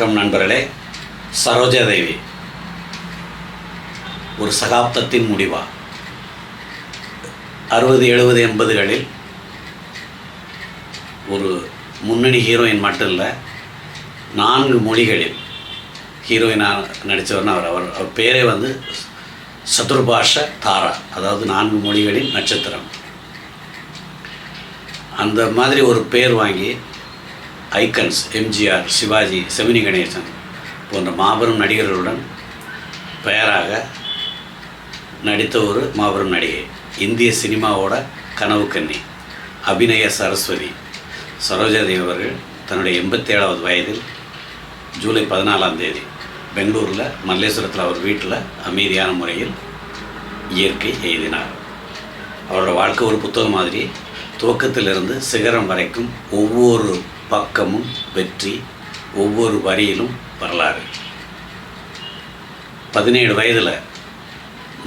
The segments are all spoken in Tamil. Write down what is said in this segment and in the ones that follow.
வணக்கம் நண்பர்களே. சரோஜா தேவி ஒரு சகாப்தத்தின் முடிவா? அறுபது எழுபது எண்பதுகளில் ஒரு முன்னணி ஹீரோயின் மட்டும் இல்லை நான்கு மொழிகளில் ஹீரோயினாக நடித்தவர்னு அவர் அவர் அவர் பேரே வந்து சதுர்பாஷ தாரா அதாவது நான்கு மொழிகளின் நட்சத்திரம். அந்த மாதிரி ஒரு பேர் வாங்கி ஐக்கன்ஸ் எம்ஜிஆர் சிவாஜி செமினி கணேசன் போன்ற மாபெரும் நடிகர்களுடன் பெயராக நடித்த ஒரு மாபெரும் நடிகை. இந்திய சினிமாவோட கனவு கன்னி அபிநய சரஸ்வதி. சரோஜாதேவி அவர்கள் தன்னுடைய எண்பத்தேழாவது வயதில் ஜூலை பதினாலாம் தேதி பெங்களூரில் மல்லேஸ்வரத்தில் அவர் வீட்டில் அமைதியான முறையில் இயற்கை எழுதினார் அவரோட வாழ்க்கை ஒரு புத்தகம் மாதிரி. துவக்கத்திலிருந்து சிகரம் வரைக்கும் ஒவ்வொரு பக்கமும் வெற்றி ஒவ்வொரு வரியிலும் வரலாறு. பதினேழு வயதில்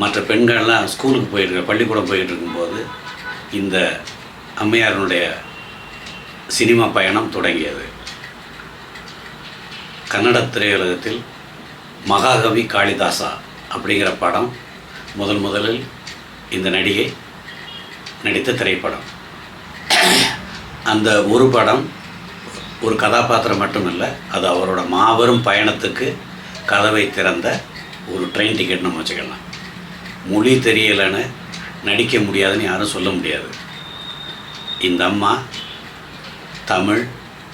மற்ற பெண்கள்லாம் ஸ்கூலுக்கு போயிட்டு பள்ளிக்கூடம் போயிட்டு இருக்கும்போது இந்த அம்மையாரனுடைய சினிமா பயணம் தொடங்கியது. கன்னட திரையுலகத்தில் மகாகவி காளிதாசா அப்படிங்கிற படம் முதல் முதலில் இந்த நடிகை நடித்த திரைப்படம். அந்த ஒரு படம் ஒரு கதாபாத்திரம் மட்டும் இல்லை அது அவரோட மாபெரும் பயணத்துக்கு கதவை திறந்த ஒரு ட்ரெயின் டிக்கெட் நம்ம வச்சுக்கலாம். மொழி தெரியலைன்னு நடிக்க முடியாதுன்னு யாரும் சொல்ல முடியாது. இந்த அம்மா தமிழ்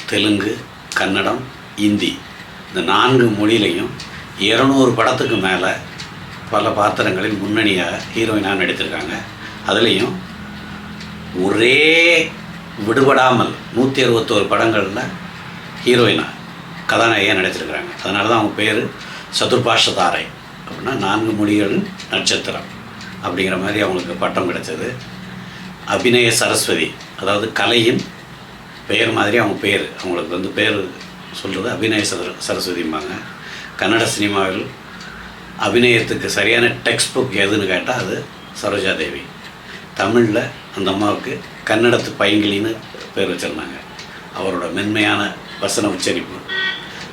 தெலுங்கு கன்னடம் இந்தி இந்த நான்கு மொழியிலையும் இரநூறு படத்துக்கு மேலே பல பாத்திரங்களில் முன்னணியாக ஹீரோயினாக நடித்திருக்காங்க. அதுலேயும் ஒரே விடுபடாமல் நூற்றி அறுபத்தோரு படங்களில் ஹீரோயினாக கதாநாயகியாக நடிச்சிருக்கிறாங்க. அதனால தான் அவங்க பேர் சதுர்பாஷதாரை அப்படின்னா நான்கு மொழிகளின் நட்சத்திரம் அப்படிங்கிற மாதிரி அவங்களுக்கு பட்டம் கிடைச்சது. அபிநய சரஸ்வதி அதாவது கலையின் பெயர் மாதிரி அவங்க பேர் அவங்களுக்கு வந்து பேர் சொல்கிறது அபிநய சர சரஸ்வதிம்பாங்க. கன்னட சினிமாவில் அபிநயத்துக்கு சரியான டெக்ஸ்ட் புக் எதுன்னு கேட்டால் அது சரோஜா தேவி தமிழில் அந்த அம்மாவுக்கு கன்னடத்து பைங்கிலின்னு பேர் வச்சுருந்தாங்க. அவரோட மென்மையான வசன உச்சரிப்பு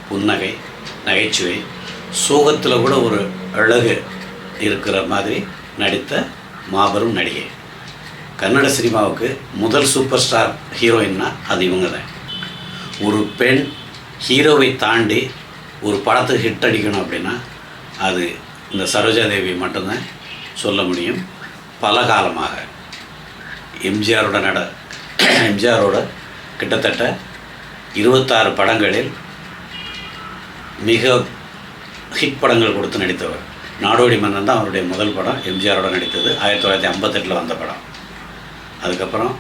புன்னகை நகைச்சுவை சோகத்தில் கூட ஒரு அழகு இருக்கிற மாதிரி நடித்த மாபெரும் நடிகை. கன்னட சினிமாவுக்கு முதல் சூப்பர் ஸ்டார் ஹீரோயின்னா அது இவங்க தான் ஒரு பெண் ஹீரோவை தாண்டி ஒரு படத்துக்கு ஹிட் அடிக்கணும் அப்படின்னா அது இந்த சரோஜா தேவி மட்டும்தான் சொல்ல முடியும். பல காலமாக எம்ஜிஆரோட நட எம்ஜிஆரோட கிட்டத்தட்ட இருபத்தாறு படங்களில் மிக ஹிட் படங்கள் கொடுத்து நடித்தவர். நாடோடி மன்னன் தான் அவருடைய முதல் படம் எம்ஜிஆரோட நடித்தது. ஆயிரத்தி தொள்ளாயிரத்தி ஐம்பத்தெட்டில் வந்த படம். அதுக்கப்புறம்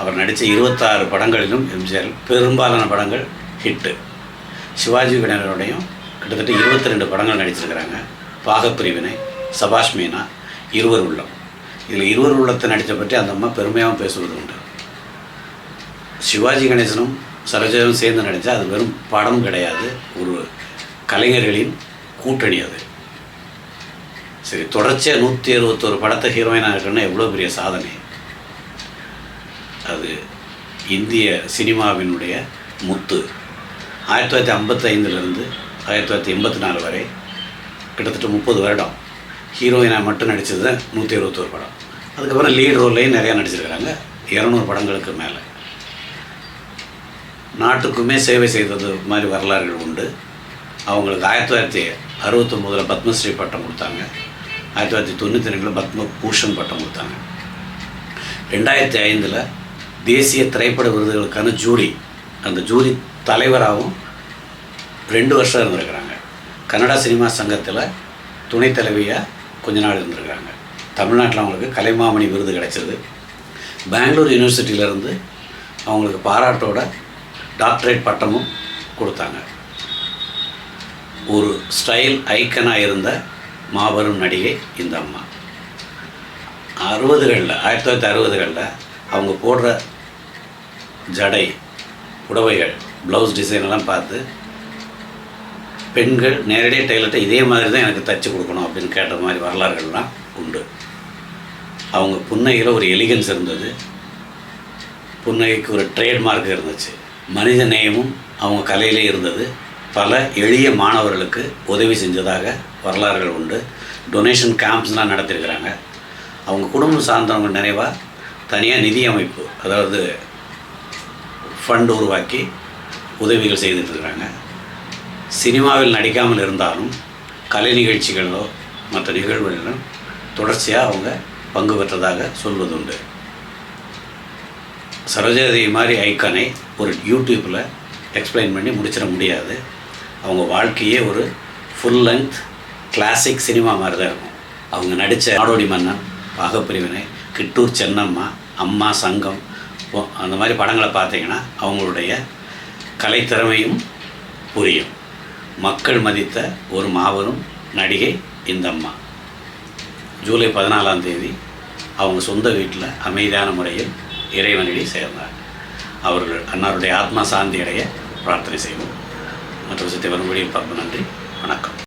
அவர் நடித்த இருபத்தாறு படங்களிலும் எம்ஜிஆர் பெரும்பாலான படங்கள் ஹிட்டு சிவாஜி கணேசனுடையும் கிட்டத்தட்ட இருபத்தி ரெண்டு படங்கள் நடிச்சிருக்கிறாங்க. பாகப்பிரிவினை சபாஷ் மீனா இருவர் உள்ளம். இதில் இருவர் உள்ளத்தை நடித்த பற்றி அந்த அம்மா பெருமையாகவும் பேசுவது உண்டு. சிவாஜி கணேசனும் சரோஜாவும் சேர்ந்து நடித்தா அது வெறும் படம் கிடையாது ஒரு கலைஞர்களின் கூட்டணி அது. சரி தொடர்ச்சியாக நூற்றி அறுபத்தோரு படத்தை ஹீரோயினாக இருக்குன்னா எவ்வளோ பெரிய சாதனை? அது இந்திய சினிமாவினுடைய முத்து. ஆயிரத்தி தொள்ளாயிரத்தி ஐம்பத்தைந்துலேருந்து ஆயிரத்தி தொள்ளாயிரத்தி எண்பத்தி நாலு வரை கிட்டத்தட்ட முப்பது வருடம். ஹீரோயினாக மட்டும் நடித்தது தான் நூற்றி இருபத்தோரு படம். அதுக்கப்புறம் லீட் ரோல்லையும் நிறையா நடிச்சிருக்கிறாங்க இரநூறு படங்களுக்கு மேலே. நாட்டுக்குமே சேவை செய்தது மாதிரி வரலாறுகள் உண்டு. அவங்களுக்கு ஆயிரத்தி தொள்ளாயிரத்தி அறுபத்தொம்போதில் பத்மஸ்ரீ பட்டம் கொடுத்தாங்க. ஆயிரத்தி தொள்ளாயிரத்தி தொண்ணூற்றி ரெண்டில் பத்ம பூஷன் பட்டம் கொடுத்தாங்க. ரெண்டாயிரத்தி ஐந்தில் தேசிய திரைப்பட விருதுகளுக்கான ஜூரி அந்த ஜூரி தலைவராகவும் ரெண்டு வருஷம் இருந்திருக்கிறாங்க. கன்னடா சினிமா சங்கத்தில் துணைத் தலைவியாக கொஞ்ச நாள் இருந்திருக்கிறாங்க தமிழ்நாட்டில் அவங்களுக்கு கலைமாமணி விருது கிடைச்சது. பெங்களூர் யூனிவர்சிட்டியிலேருந்து அவங்களுக்கு பாராட்டோட டாக்டரேட் பட்டமும் கொடுத்தாங்க. ஒரு ஸ்டைல் ஐக்கனாக இருந்த மாபெரும் நடிகை இந்த அம்மா. அறுபதுகளில் ஆயிரத்தி தொள்ளாயிரத்தி அறுபதுகளில் அவங்க போடுற ஜடை புடவைகள் ப்ளவுஸ் டிசைன் எல்லாம் பார்த்து பெண்கள் நேரடியாக டெய்லர்கிட்ட இதே மாதிரி தான் எனக்கு தச்சு கொடுக்கணும் அப்படின்னு கேட்ட மாதிரி வரலாறுகள்லாம் உண்டு. அவங்க புன்னகையில் ஒரு எலிகன்ஸ் இருந்தது. புன்னகைக்கு ஒரு ட்ரேட்மார்க் இருந்துச்சு. மனித நேயமும் அவங்க கலையிலே இருந்தது. பல எளிய மாணவர்களுக்கு உதவி செஞ்சதாக வரலாறுகள் உண்டு. டொனேஷன் கேம்ப்ஸ்லாம் நடத்திருக்கிறாங்க. அவங்க குடும்பம் சார்ந்தவங்க நிறைவாக தனியாக நிதி அமைப்பு அதாவது ஃபண்ட் உருவாக்கி உதவிகள் செய்துட்டு இருக்கிறாங்க சினிமாவில் நடிக்காமல் இருந்தாலும் கலை நிகழ்ச்சிகளோ மற்ற நிகழ்வுகளிலும் தொடர்ச்சியாக அவங்க பங்கு பெற்றதாக சொல்வதுண்டு. சரோஜாதேவி மாதிரி ஐக்கானை ஒரு யூடியூப்பில் எக்ஸ்பிளைன் பண்ணி முடிச்சிட முடியாது. அவங்க வாழ்க்கையே ஒரு ஃபுல் லென்த் கிளாசிக் சினிமா மாதிரி தான் இருக்கும். அவங்க நடித்த நாடோடி மன்னன் பாகப்பிரிவினை கிட்டூர் சென்னம்மா அம்மா சங்கம் அந்த மாதிரி படங்களை பார்த்தீங்கன்னா அவங்களுடைய கலைத்திறமையும் புரியும். மக்கள் மதித்த ஒரு மாபெரும் நடிகை இந்த அம்மா ஜூலை பதினாலாம் தேதி அவங்க சொந்த வீட்டில் அமைதியான முறையில் இறைவனடி சேர்ந்தார். அவர்கள் அன்னாருடைய ஆத்மா சாந்தி அடைய பிரார்த்தனை செய்வோம். மற்ற விஷயத்தை வரும்படியும் பார்ப்போம் நன்றி. வணக்கம்.